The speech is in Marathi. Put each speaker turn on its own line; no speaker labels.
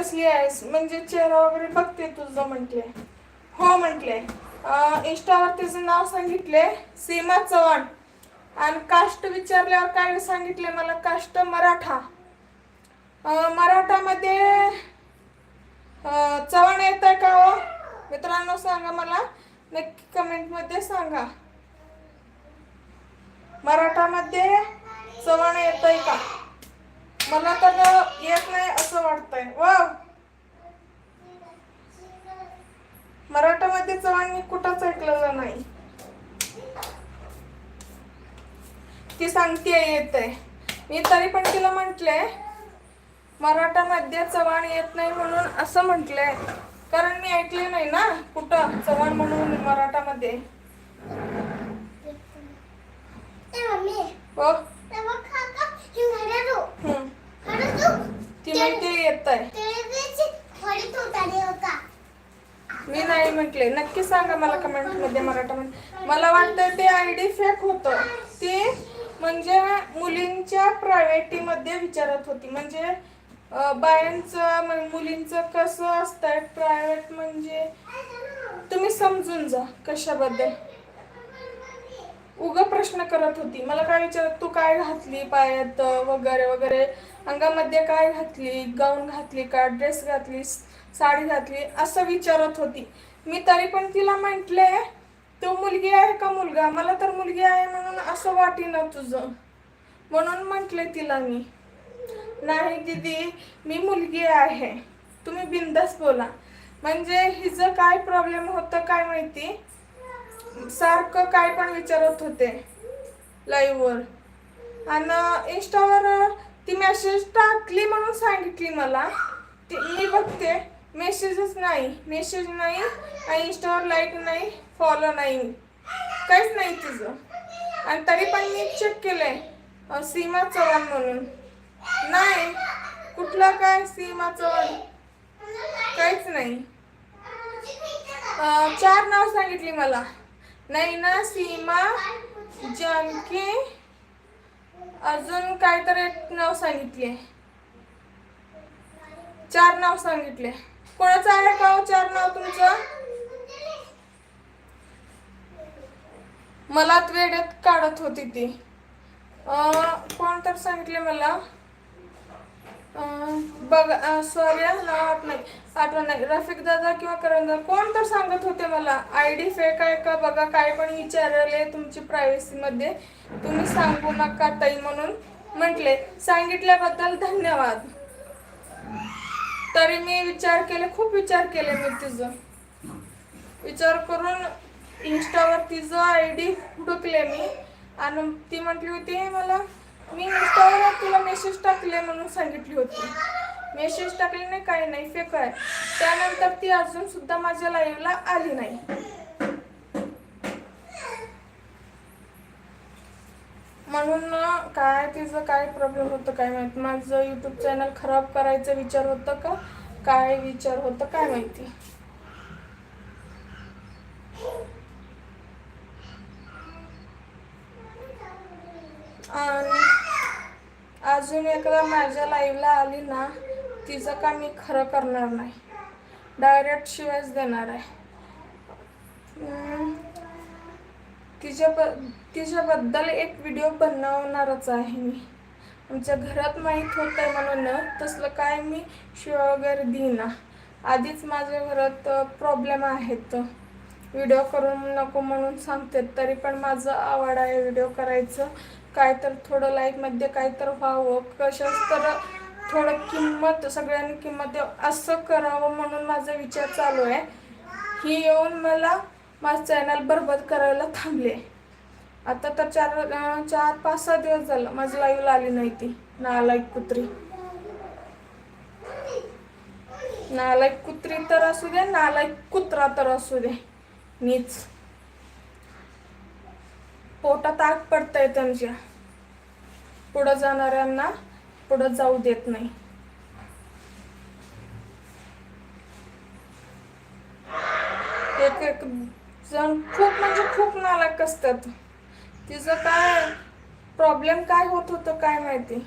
कसली आहेस? म्हणजे चेहरा वगैरे बघते तुझं म्हटले. हो म्हटले. इंस्टावर तिचं नाव सांगितले सीमा चव्हाण. आणि कास्ट विचारल्यावर काय सांगितले मला? कास्ट मराठा. मराठामध्ये चव्हाण येत आहे का हो? मित्रांनो सांगा मला. नक्की कमेंटमध्ये सांगा. मराठामध्ये चव्हाण येत आहे का? मला तर येत नाही असं वाटतंय. वा मराठामध्ये चव्हाण मी कुठंच ऐकलेलं नाही. ती सांगते येत. आहे मी तरी पण तिला म्हटले मराठामध्ये चव्हाण येत नाही म्हणून असं म्हटलंय कारण मी ऐकले नाही ना कुठं चव्हाण म्हणून मराठामध्ये. हो. येत आहे मी नाही म्हटले. नक्की सांगा मला कमेंटमध्ये मराठामध्ये मला वाटतं ते आयडी फेक होतं. ते म्हणजे मुलींच्या प्रायव्हेटी मध्ये विचारत होती. म्हणजे बायांचं मुलींचं कसं असतंय? प्रायव्हेट म्हणजे तुम्ही समजून जा कशाबद्दल. उग प्रश्न करत होती. मला काय विचारत तू काय घातली पायात वगैरे वगैरे? अंगामध्ये काय घातली? गाऊन घातली का? ड्रेस घातली? साडी घातली? असं विचारत होती. मी तरी पण तिला म्हंटले तू मुलगी आहे का मुलगा? मला तर मुलगी आहे म्हणून असं वाटेना तुझं. म्हणून म्हटले तिला मी नाही दीदी मी मुलगी आहे. तुम्ही बिंदास बोला. म्हणजे हिचं काय प्रॉब्लेम होतं काय माहिती? सारखं काय पण विचारत होते लाईव्हवर आणि इंस्टावर ती मेसेज टाकली म्हणून सांगितली मला. ती मी बघते मेसेजच नाही मेसेज नाही आणि इंस्टावर लाईक नाही फॉलो नाही. काहीच नाही तिचं. आणि तरी पण मी चेक केलंय सीमा चव्हाण म्हणून. नाही कुठलं काय सीमा चव्हाण? काहीच नाही. चार नाव सांगितली मला. नैना सीमा जानकी अजून काहीतरी एक नाव सांगितले. चार नाव सांगितले. कोणाचं आहे का हो चार नाव तुमचं? मला वेड्यात काढत होती ती. कोण तर सांगितले मला? बघ सॉरी नाव नाही आठवण नाही. रफिक दादा किंवा करण दादा कोण तर सांगत होते मला आय डी फेक आहे का बघा काय पण विचारले तुमची प्रायव्हसीमध्ये तुम्ही सांगू नका ताई म्हणून म्हटले. सांगितल्याबद्दल धन्यवाद. तरी मी विचार केले खूप विचार केले मी तिचं. विचार करून इंस्टावर तिचं आय डी हुडकले मी आणि ती म्हटली होती मला मी इंस्टावर तुला मेसेज टाकले म्हणून सांगितली होती. मेसेज टाकले नाही काही नाही फेक आहे. त्यानंतर ती अजून सुद्धा माझ्या लाईव्हला आली नाही. म्हणून काय तिचं काय प्रॉब्लेम होतं काय माहीत? माझं युट्यूब चॅनल खराब करायचा विचार होतं का? काय विचार होतं काय माहिती? आणि अजून एकदा माझ्या लाईव्हला आली ना तिचं का मी खरं करणार नाही. डायरेक्ट शिवायच देणार आहे. तिच्या ब तिच्याबद्दल एक व्हिडिओ बनवणारच आहे मी. आमच्या घरात माहीत होत आहे म्हणून तसलं काय मी शिवाय वगैरे देईना. आधीच माझ्या घरात प्रॉब्लेम आहेत. व्हिडिओ करून नको म्हणून सांगते तरी पण माझं आवड आहे व्हिडिओ करायचं. काय तर थोडं लाईफमध्ये काय तर व्हावं कशाच तर थोडं किंमत सगळ्यांनी किंमत द्यावं असं करावं म्हणून माझा विचार चालू आहे. ही येऊन मला माझं चॅनल बरबाद करायला थांबले. आता तर चार चार पाच सहा दिवस झालं माझं लाईव्ह आली नाही ती. नालायक कुत्री. नालायक कुत्री तर असू दे नालायक कुत्रा तर असू दे. नीच पोटात आग पडतंय त्यांच्या. पुढं जाणाऱ्यांना पुढं जाऊ देत नाही. एक एक जण खूप म्हणजे खूप नालायक असतात. तिचं काय प्रॉब्लेम काय होत होतं काय माहिती?